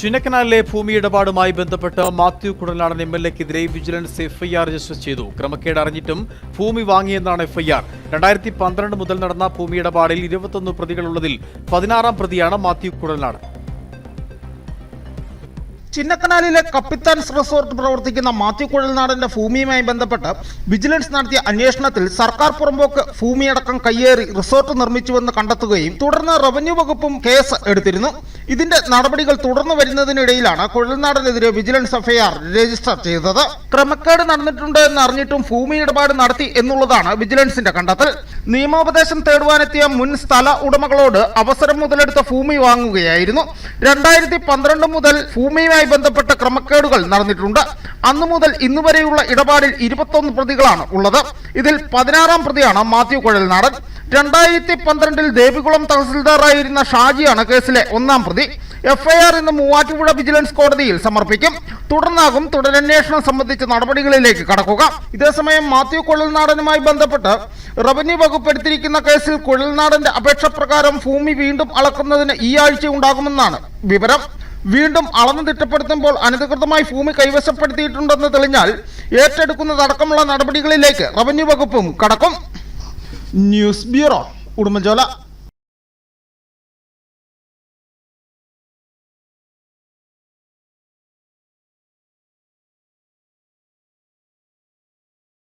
ചിന്നക്കനാലിലെ ഭൂമി ഇടപാടുമായി ബന്ധപ്പെട്ട് മാത്യു കുടലാടൻ എം എൽ എക്കെതിരെ വിജിലൻസ് എഫ്ഐആർ രജിസ്റ്റർ ചെയ്തു. ക്രമക്കേട് അറിഞ്ഞിട്ടും ഭൂമി വാങ്ങിയെന്നാണ് എഫ്ഐആർ. രണ്ടായിരത്തി പന്ത്രണ്ട് മുതൽ നടന്ന ഭൂമി ഇടപാടിൽ ഇരുപത്തൊന്ന് പ്രതികളുള്ളതിൽ പതിനാറാം പ്രതിയാണ് മാത്യു കുടലാടൻ. ചിന്നക്കനാലിലെ കപ്പിത്താൻസ് റിസോർട്ട് പ്രവർത്തിക്കുന്ന മാത്യു കുഴൽനാടന്റെ ഭൂമിയുമായി ബന്ധപ്പെട്ട് വിജിലൻസ് നടത്തിയ അന്വേഷണത്തിൽ സർക്കാർ പുറമ്പോക്ക് ഭൂമിയടക്കം കയ്യേറി റിസോർട്ട് നിർമ്മിച്ചുവെന്ന് കണ്ടെത്തുകയും തുടർന്ന് റവന്യൂ വകുപ്പും കേസ് എടുത്തിരുന്നു. ഇതിന്റെ നടപടികൾ തുടർന്നു വരുന്നതിനിടയിലാണ് കുഴൽനാടനെതിരെ വിജിലൻസ് എഫ്ഐആർ രജിസ്റ്റർ ചെയ്തത്. ക്രമക്കേട് നടന്നിട്ടുണ്ട് എന്ന് അറിഞ്ഞിട്ടും ഭൂമി ഇടപാട് നടത്തി എന്നുള്ളതാണ് വിജിലൻസിന്റെ കണ്ടെത്തൽ. നിയമോപദേശം തേടുവാനെത്തിയ മുൻ സ്ഥല ഉടമകളോട് അവസരം മുതലെടുത്ത ഭൂമി വാങ്ങുകയായിരുന്നു. രണ്ടായിരത്തി പന്ത്രണ്ട് മുതൽ ഭൂമിയുമായി ബന്ധപ്പെട്ട ക്രമക്കേടുകൾ നടന്നിട്ടുണ്ട്. അന്നു മുതൽ ഇന്നു വരെയുള്ള ഇടപാടിൽ ഇരുപത്തൊന്ന് പ്രതികളാണ് ഉള്ളത്. ഇതിൽ പതിനാറാം പ്രതിയാണ് മാത്യു കുഴൽനാടൻ. രണ്ടായിരത്തി പന്ത്രണ്ടിൽ ദേവികുളം തഹസിൽദാറായിരുന്ന ഷാജിയാണ് കേസിലെ ഒന്നാം പ്രതി. എഫ്ഐആർ ഇന്ന് മൂവാറ്റുപുഴ വിജിലൻസ് കോടതിയിൽ സമർപ്പിക്കും. തുടർന്നാകും തുടരന്വേഷണം സംബന്ധിച്ച നടപടികളിലേക്ക് കടക്കുക. ഇതേസമയം മാത്യു കൊഴൽനാടനുമായി ബന്ധപ്പെട്ട് റവന്യൂ വകുപ്പ് എടുത്തിരിക്കുന്ന കേസിൽ കൊഴൽനാടന്റെ അപേക്ഷ പ്രകാരം ഭൂമി വീണ്ടും അളക്കുന്നതിന് ഈ ആഴ്ച ഉണ്ടാകുമെന്നാണ് വിവരം. വീണ്ടും അളന്നു തിട്ടപ്പെടുത്തുമ്പോൾ അനധികൃതമായി ഭൂമി കൈവശപ്പെടുത്തിയിട്ടുണ്ടെന്ന് തെളിഞ്ഞാൽ ഏറ്റെടുക്കുന്നതടക്കമുള്ള നടപടികളിലേക്ക് റവന്യൂ വകുപ്പും കടക്കും. News bureau Udumbanchola